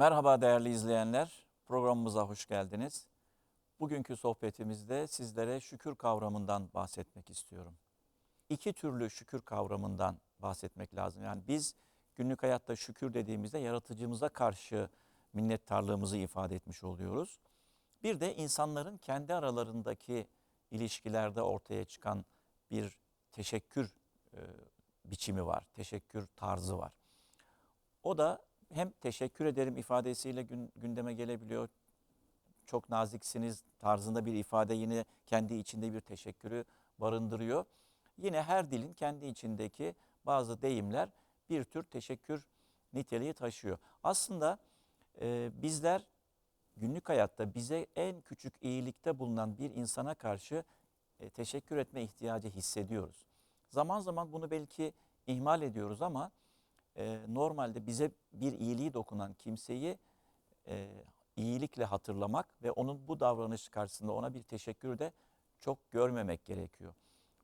Merhaba değerli izleyenler, programımıza hoş geldiniz. Bugünkü sohbetimizde sizlere şükür kavramından bahsetmek istiyorum. İki türlü şükür kavramından bahsetmek lazım. Yani biz günlük hayatta şükür dediğimizde yaratıcımıza karşı minnettarlığımızı ifade etmiş oluyoruz. Bir de insanların kendi aralarındaki ilişkilerde ortaya çıkan bir teşekkür e, biçimi var, teşekkür tarzı var. O da hem teşekkür ederim ifadesiyle gün, gündeme gelebiliyor. Çok naziksiniz tarzında bir ifade yine kendi içinde bir teşekkürü barındırıyor. Yine her dilin kendi içindeki bazı deyimler bir tür teşekkür niteliği taşıyor. Aslında e, bizler günlük hayatta bize en küçük iyilikte bulunan bir insana karşı e, teşekkür etme ihtiyacı hissediyoruz. Zaman zaman bunu belki ihmal ediyoruz ama e, normalde bize bir iyiliği dokunan kimseyi e, iyilikle hatırlamak ve onun bu davranış karşısında ona bir teşekkür de çok görmemek gerekiyor.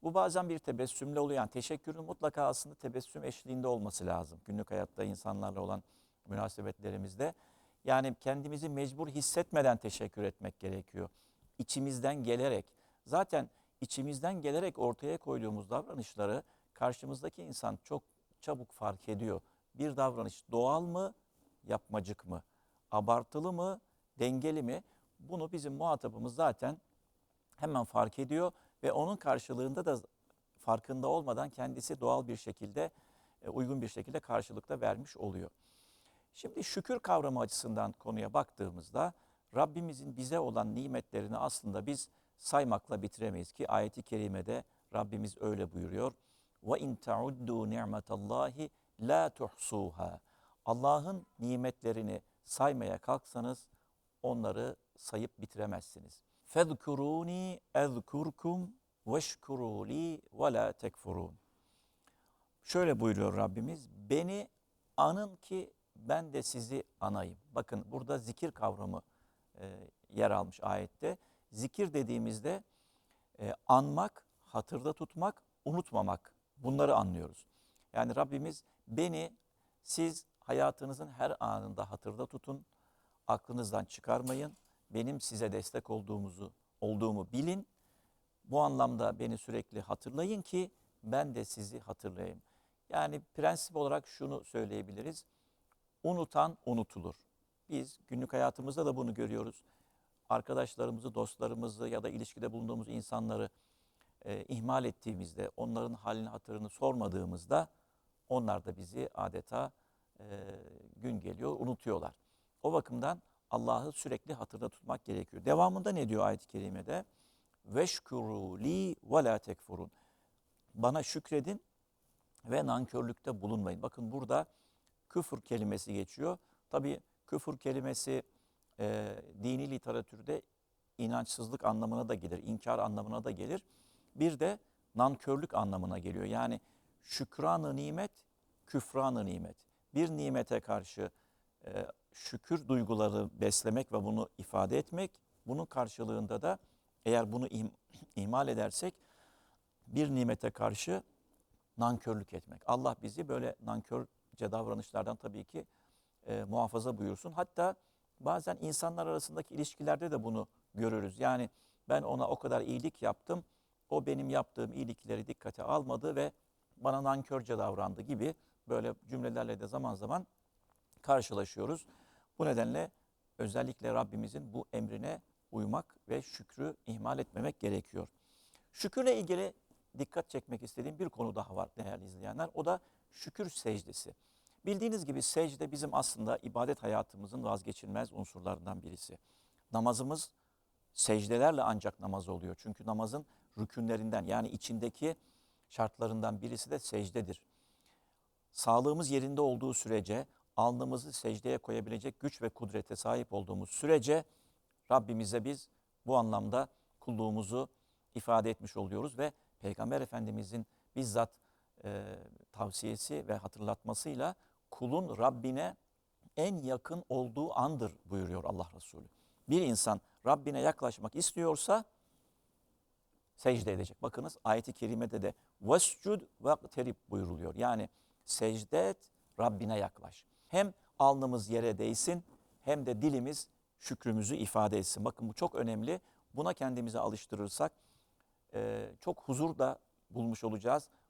Bu bazen bir tebessümle oluyor. Yani teşekkürün mutlaka aslında tebessüm eşliğinde olması lazım. Günlük hayatta insanlarla olan münasebetlerimizde. Yani kendimizi mecbur hissetmeden teşekkür etmek gerekiyor. İçimizden gelerek. Zaten içimizden gelerek ortaya koyduğumuz davranışları karşımızdaki insan çok çabuk fark ediyor. Bir davranış doğal mı, yapmacık mı? Abartılı mı, dengeli mi? Bunu bizim muhatabımız zaten hemen fark ediyor ve onun karşılığında da farkında olmadan kendisi doğal bir şekilde, e, uygun bir şekilde karşılıkta vermiş oluyor. Şimdi şükür kavramı açısından konuya baktığımızda Rabbimizin bize olan nimetlerini aslında biz saymakla bitiremeyiz ki ayeti kerimede Rabbimiz öyle buyuruyor. Ve in tauddu ni'metallahi la tuhsuha. Allah'ın nimetlerini saymaya kalksanız onları sayıp bitiremezsiniz. Fezkuruni ezkurkum veşkuru li ve la tekfurun. Şöyle buyuruyor Rabbimiz. Beni anın ki ben de sizi anayım. Bakın burada zikir kavramı e, yer almış ayette. Zikir dediğimizde e, anmak, hatırda tutmak, unutmamak bunları anlıyoruz. Yani Rabbimiz beni siz hayatınızın her anında hatırda tutun, aklınızdan çıkarmayın. Benim size destek olduğumuzu olduğumu bilin. Bu anlamda beni sürekli hatırlayın ki ben de sizi hatırlayayım. Yani prensip olarak şunu söyleyebiliriz. Unutan unutulur. Biz günlük hayatımızda da bunu görüyoruz. Arkadaşlarımızı, dostlarımızı ya da ilişkide bulunduğumuz insanları e, ihmal ettiğimizde, onların halini hatırını sormadığımızda onlar da bizi adeta e, gün geliyor unutuyorlar. O bakımdan Allah'ı sürekli hatırda tutmak gerekiyor. Devamında ne diyor ayet-i kerimede? Veşkuru li ve la tekfurun. Bana şükredin ve nankörlükte bulunmayın. Bakın burada küfür kelimesi geçiyor. Tabi küfür kelimesi e, dini literatürde inançsızlık anlamına da gelir, inkar anlamına da gelir. Bir de nankörlük anlamına geliyor. Yani şükranı nimet, küfranı nimet. Bir nimete karşı e, şükür duyguları beslemek ve bunu ifade etmek, bunun karşılığında da eğer bunu im, ihmal edersek bir nimete karşı nankörlük etmek. Allah bizi böyle nankörce davranışlardan tabii ki e, muhafaza buyursun. Hatta bazen insanlar arasındaki ilişkilerde de bunu görürüz. Yani ben ona o kadar iyilik yaptım, o benim yaptığım iyilikleri dikkate almadı ve bana nankörce davrandı gibi böyle cümlelerle de zaman zaman karşılaşıyoruz. Bu nedenle özellikle Rabbimizin bu emrine uymak ve şükrü ihmal etmemek gerekiyor. Şükürle ilgili dikkat çekmek istediğim bir konu daha var değerli izleyenler. O da şükür secdesi. Bildiğiniz gibi secde bizim aslında ibadet hayatımızın vazgeçilmez unsurlarından birisi. Namazımız secdelerle ancak namaz oluyor. Çünkü namazın rükünlerinden yani içindeki şartlarından birisi de secdedir. Sağlığımız yerinde olduğu sürece alnımızı secdeye koyabilecek güç ve kudrete sahip olduğumuz sürece Rabbimize biz bu anlamda kulluğumuzu ifade etmiş oluyoruz ve Peygamber Efendimizin bizzat e, tavsiyesi ve hatırlatmasıyla kulun Rabbine en yakın olduğu andır buyuruyor Allah Resulü. Bir insan Rabbine yaklaşmak istiyorsa secde edecek. Bakınız ayeti kerimede de vescud ve terib buyuruluyor. Yani secde et, Rabbine yaklaş. Hem alnımız yere değsin hem de dilimiz şükrümüzü ifade etsin. Bakın bu çok önemli. Buna kendimizi alıştırırsak çok huzur da bulmuş olacağız.